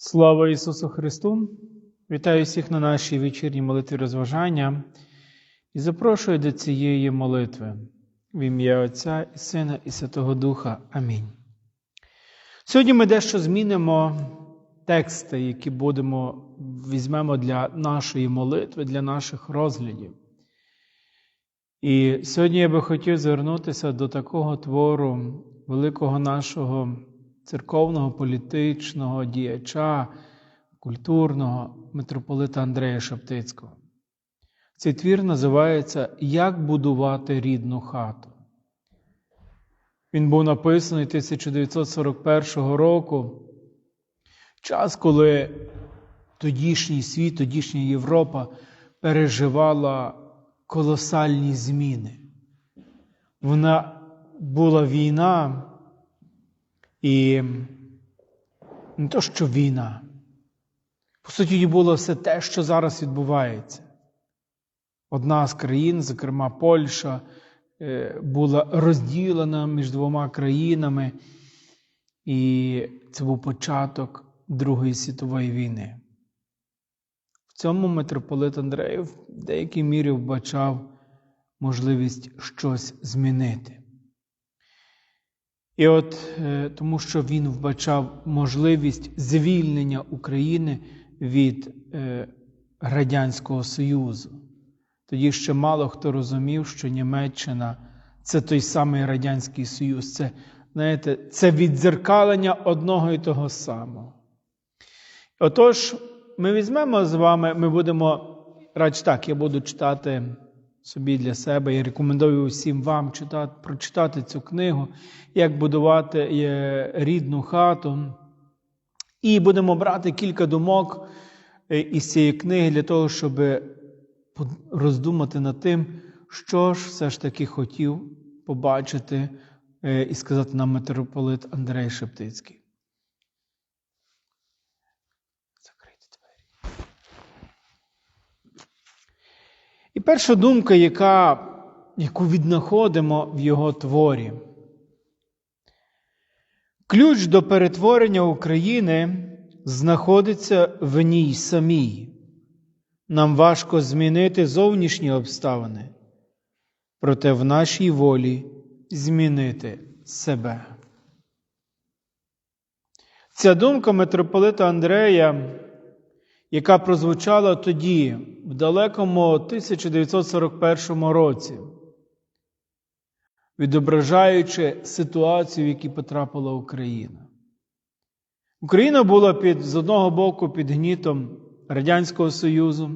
Слава Ісусу Христу! Вітаю всіх на нашій вечірній молитві розважання і запрошую до цієї молитви в ім'я Отця і Сина і Святого Духа. Амінь. Сьогодні ми дещо змінимо тексти, які будемо візьмемо для нашої молитви, для наших розглядів. І сьогодні я би хотів звернутися до такого твору великого нашого церковного політичного діяча, культурного митрополита Андрея Шептицького. Цей твір називається Як будувати рідну хату. Він був написаний 1941 року, час, коли тодішній світ, тодішня Європа переживала колосальні зміни. Вона була війна, і не то, що війна. По суті, було все те, що зараз відбувається. Одна з країн, зокрема Польща, була розділена між двома країнами, і це був початок Другої світової війни. В цьому митрополит Андрей в деякій мірі вбачав можливість щось змінити. І от тому, що він вбачав можливість звільнення України від Радянського Союзу. Тоді ще мало хто розумів, що Німеччина це той самий Радянський Союз, це, знаєте, це віддзеркалення одного і того самого. Отож, ми візьмемо з вами, ми будемо, радше так, я буду читати собі для себе і рекомендую усім вам читати, прочитати цю книгу, як будувати рідну хату. І будемо брати кілька думок із цієї книги для того, щоб роздумати над тим, що ж все ж таки хотів побачити і сказати нам митрополит Андрей Шептицький. Перша думка, яка, яку віднаходимо в його творі. Ключ до перетворення України знаходиться в ній самій. Нам важко змінити зовнішні обставини, проте в нашій волі змінити себе. Ця думка митрополита Андрея, яка прозвучала тоді, в далекому 1941 році, відображаючи ситуацію, в якій потрапила Україна. Україна була під, з одного боку під гнітом Радянського Союзу,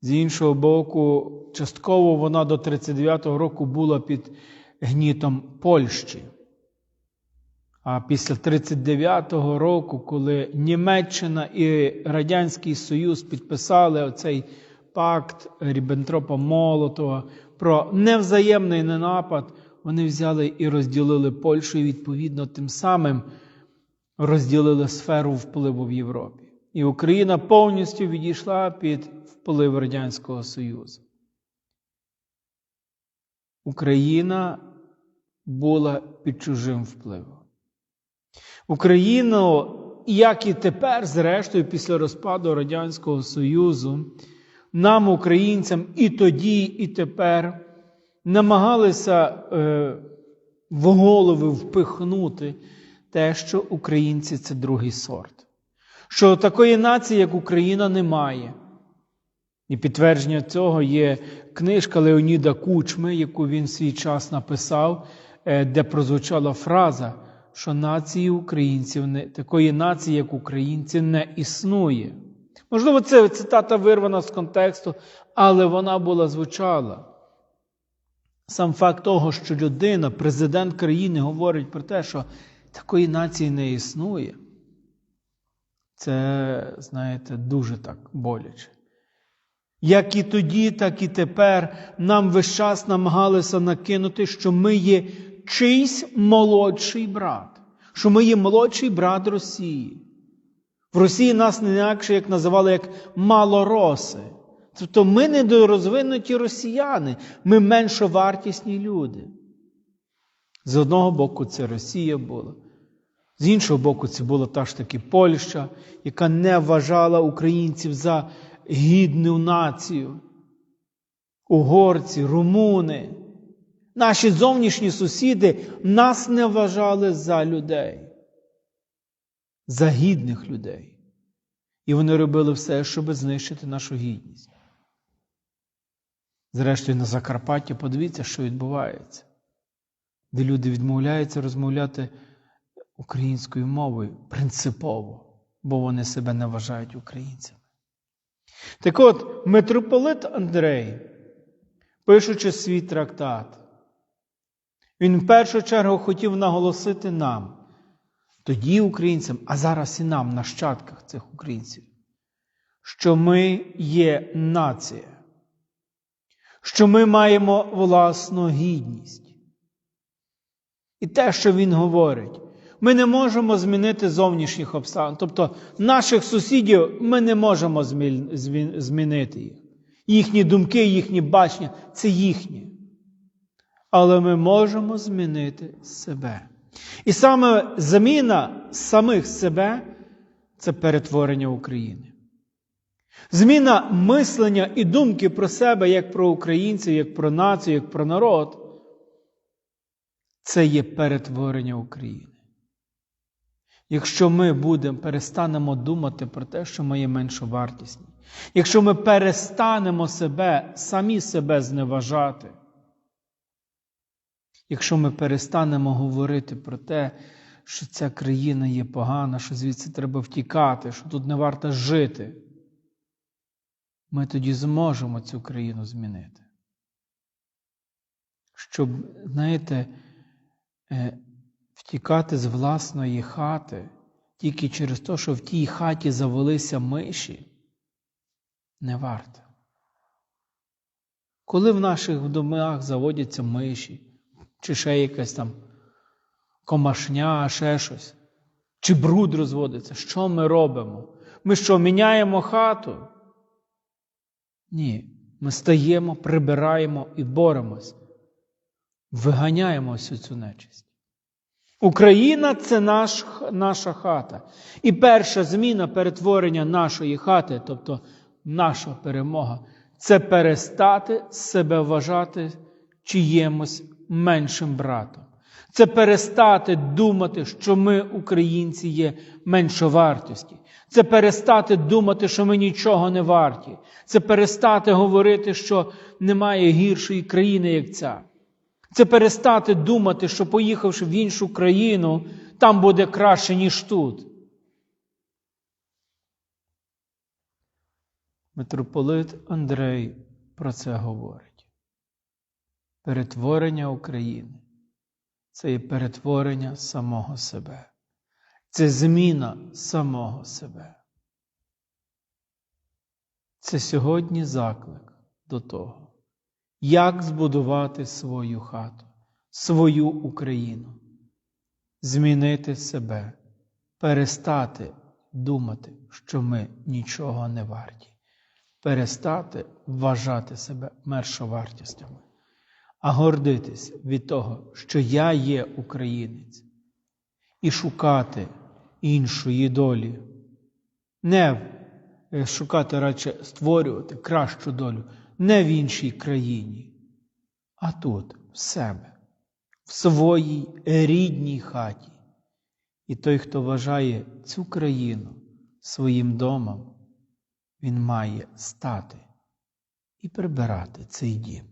з іншого боку, частково вона до 1939 року була під гнітом Польщі. А після 1939 року, коли Німеччина і Радянський Союз підписали оцей пакт Ріббентропа Молотова про невзаємний ненапад, вони взяли і розділили Польщу і відповідно тим самим розділили сферу впливу в Європі. І Україна повністю відійшла під вплив Радянського Союзу. Україна була під чужим впливом. Україну, як і тепер, зрештою, після розпаду Радянського Союзу, нам, українцям, і тоді, і тепер намагалися е, в голови впихнути те, що українці це другий сорт. Що такої нації, як Україна, немає. І підтвердження цього є книжка Леоніда Кучми, яку він в свій час написав, де прозвучала фраза, що нації українців не такої нації, як українці, не існує. Можливо, це цитата вирвана з контексту, але вона була звучала. Сам факт того, що людина, президент країни, говорить про те, що такої нації не існує, це, знаєте, дуже так боляче. Як і тоді, так і тепер нам весь час намагалися накинути, що ми є чийсь молодший брат, що ми є молодший брат Росії. В Росії нас не інакше, як називали як малороси. Тобто ми недорозвинуті росіяни, ми меншовартісні люди. З одного боку, це Росія була, З іншого боку, це була та ж таки Польща, яка не вважала українців за гідну націю. Угорці, румуни, наші зовнішні сусіди нас не вважали за людей, за гідних людей. І вони робили все, щоб знищити нашу гідність. Зрештою, на Закарпатті подивіться, що відбувається, де люди відмовляються розмовляти українською мовою принципово, бо вони себе не вважають українцями. Так от, митрополит Андрей, пишучи свій трактат, він в першу чергу хотів наголосити нам, тоді українцям, а зараз і нам, нащадках цих українців, що ми є нація, що ми маємо власну гідність. І те, що він говорить, ми не можемо змінити зовнішніх обставин. Тобто наших сусідів ми не можемо змінити їх. Їхні думки, їхні бачення це їхнє. Але ми можемо змінити себе. І саме заміна самих себе це перетворення України. Зміна мислення і думки про себе як про українців, як про націю, як про народ це є перетворення України. Якщо ми будемо, перестанемо думати про те, що ми є меншовартісні, якщо ми перестанемо себе, самі себе зневажати, якщо ми перестанемо говорити про те, що ця країна є погана, що звідси треба втікати, що тут не варто жити, ми тоді зможемо цю країну змінити. Щоб, знаєте, е, втікати з власної хати тільки через те, що в тій хаті завелися миші, не варто. Коли в наших домах заводяться миші, чи ще якась там комашня, ще щось, чи бруд розводиться, що ми робимо? Ми що, міняємо хату? Ні, ми стаємо, прибираємо і боремось, виганяємо всю цю нечисть. Україна це наш, наша хата. І перша зміна перетворення нашої хати, тобто наша перемога, це перестати себе вважати чиємусь меншим братом. Це перестати думати, що ми, українці, є меншовартості. Це перестати думати, що ми нічого не варті. Це перестати говорити, що немає гіршої країни, як ця. Це перестати думати, що поїхавши в іншу країну, там буде краще, ніж тут. Митрополит Андрей про це говорить. Перетворення України це є перетворення самого себе. Це зміна самого себе. Це сьогодні заклик до того як збудувати свою хату, свою Україну, змінити себе, перестати думати, що ми нічого не варті, перестати вважати себе мершовартістями, а гордитись від того, що я є українець, і шукати іншої долі, не шукати радше створювати кращу долю не в іншій країні, а тут, в себе, в своїй рідній хаті. І той, хто вважає цю країну своїм домом, він має стати і прибирати цей дім.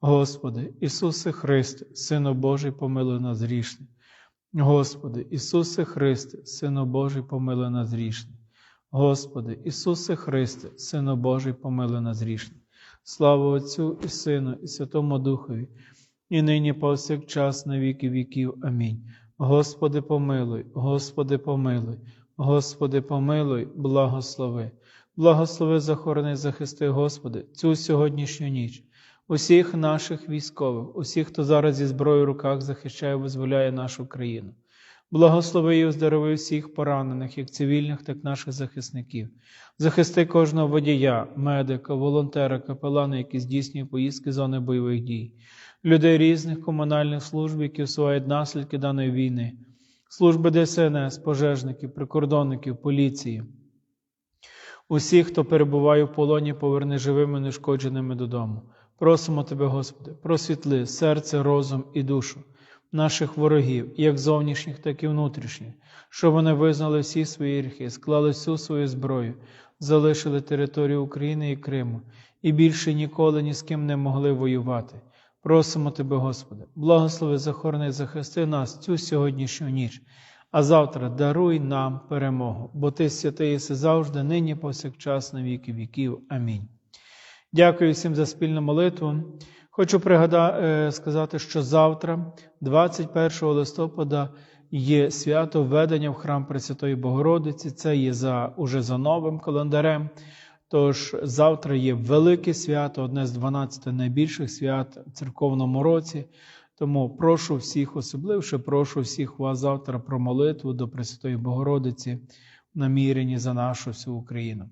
Господи, Ісусе Христе, Сино Божий, помилуй нас грішних. Господи, Ісусе Христе, Сино Божий, помилуй нас грішних. Господи, Ісусе Христе, Сино Божий, помилуй нас грішних. Слава Отцю і Сину, і Святому Духові, і нині повсякчас на віки віків. Амінь. Господи, помилуй, Господи, помилуй, Господи, помилуй, благослови. Благослови, захорони, захисти, Господи, цю сьогоднішню ніч, усіх наших військових, усіх, хто зараз зі зброєю в руках захищає, визволяє нашу країну. Благослови і оздорови всіх поранених, як цивільних, так і наших захисників. Захисти кожного водія, медика, волонтера, капелана, які здійснює поїздки зони бойових дій, людей різних комунальних служб, які усувають наслідки даної війни, служби ДСНС, пожежників, прикордонників, поліції. Усіх, хто перебуває в полоні, поверни живими, нешкодженими додому. Просимо Тебе, Господи, просвітли серце, розум і душу наших ворогів, як зовнішніх, так і внутрішніх, щоб вони визнали всі свої гріхи, склали всю свою зброю, залишили територію України і Криму і більше ніколи ні з ким не могли воювати. Просимо Тебе, Господи, благослови, захорони, захисти нас цю сьогоднішню ніч, а завтра даруй нам перемогу, бо Ти святий єси завжди, нині повсякчас на віки віків. Амінь. Дякую всім за спільну молитву. Хочу пригада... е, сказати, що завтра, 21 листопада, є свято введення в храм Пресвятої Богородиці. Це є за, уже за новим календарем. Тож завтра є велике свято, одне з 12 найбільших свят в церковному році. Тому прошу всіх, особливше прошу всіх вас завтра про молитву до Пресвятої Богородиці в наміренні за нашу всю Україну.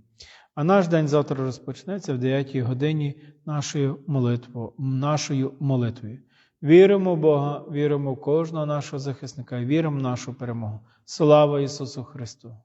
А наш день завтра розпочнеться в 9 годині нашою молитвою, нашою молитвою. Віримо в Бога, віримо в кожного нашого захисника, віримо в нашу перемогу. Слава Ісусу Христу!